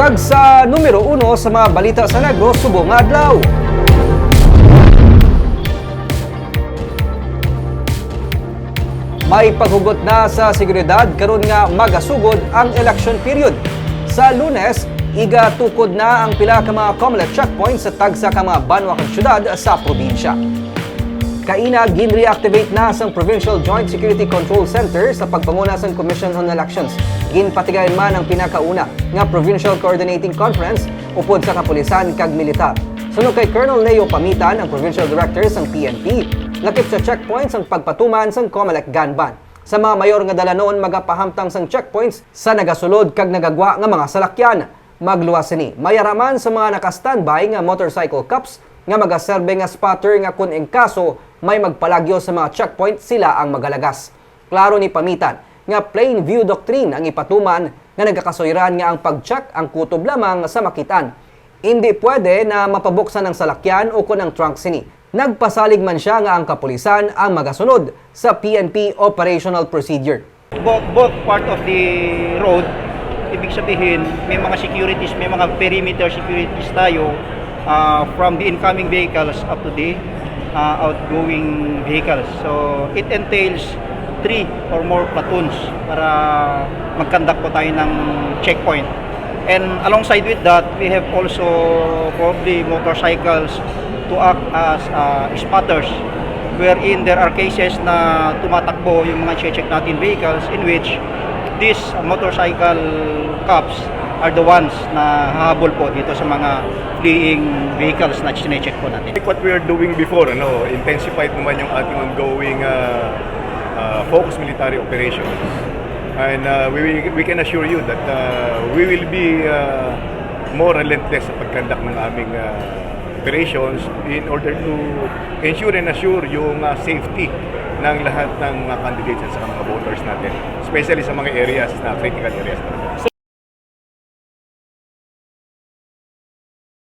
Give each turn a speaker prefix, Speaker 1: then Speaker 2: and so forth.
Speaker 1: Kag sa numero uno sa mga balita sa Negros subong adlaw. May paghugot na sa seguridad karon nga magasugod ang election period. Sa Lunes, iga tukod na ang pila ka mga COMELEC checkpoints sa tagsa ka mga banwa kag syudad sa probinsya. Kaina gin-reactivate na sa Provincial Joint Security Control Center sa pagpanguna sa Commission on Elections. Ginpatigayon man ang pinakauna nga Provincial Coordinating Conference upod sa kapulisan kag militar. Sunod kay Colonel Leo Pamitan, ang Provincial Director sang PNP, lakip sa checkpoints ang pagpatuman sang COMELEC Ganban. Sa mga mayor nga dala noon magapahamtang sang checkpoints sa nagasulod kag nagagwa nga mga salakyan. Magluwas ni mayaraman sa mga naka-standby nga motorcycle cups nga magaserbe nga spotter nga kun ing kaso may magpalagyo sa mga checkpoint sila ang magalagas. Klaro ni Pamitan nga plain view doctrine ang ipatuman nga nagkakasoyran nga ang pag-check ang kutob lamang sa makitan. Hindi pwede na mapabuksan ng salakyan o kun ang trunk sini. Nagpasalig man siya nga ang kapulisan ang magasunod sa PNP operational procedure.
Speaker 2: both, both part of the road, ibig sabihin, may mga securities, may mga perimeter securities tayo uh, from the incoming vehicles up to the uh, outgoing vehicles. So, it entails three or more platoons para mag-conduct po tayo ng checkpoint. And alongside with that, we have also probably motorcycles to act as uh, spotters wherein there are cases na tumatakbo yung mga check natin vehicles in which these motorcycle cops are the ones na hahabol po dito sa mga fleeing vehicles na chinecheck po natin.
Speaker 3: Like what we are doing before, ano, intensified naman yung ating ongoing uh, uh, focus military operations. And uh, we, we can assure you that uh, we will be uh, more relentless sa pagkandak ng aming uh, operations in order to ensure and assure yung uh, safety ng lahat ng mga candidates at sa mga voters natin, especially sa mga areas na critical areas.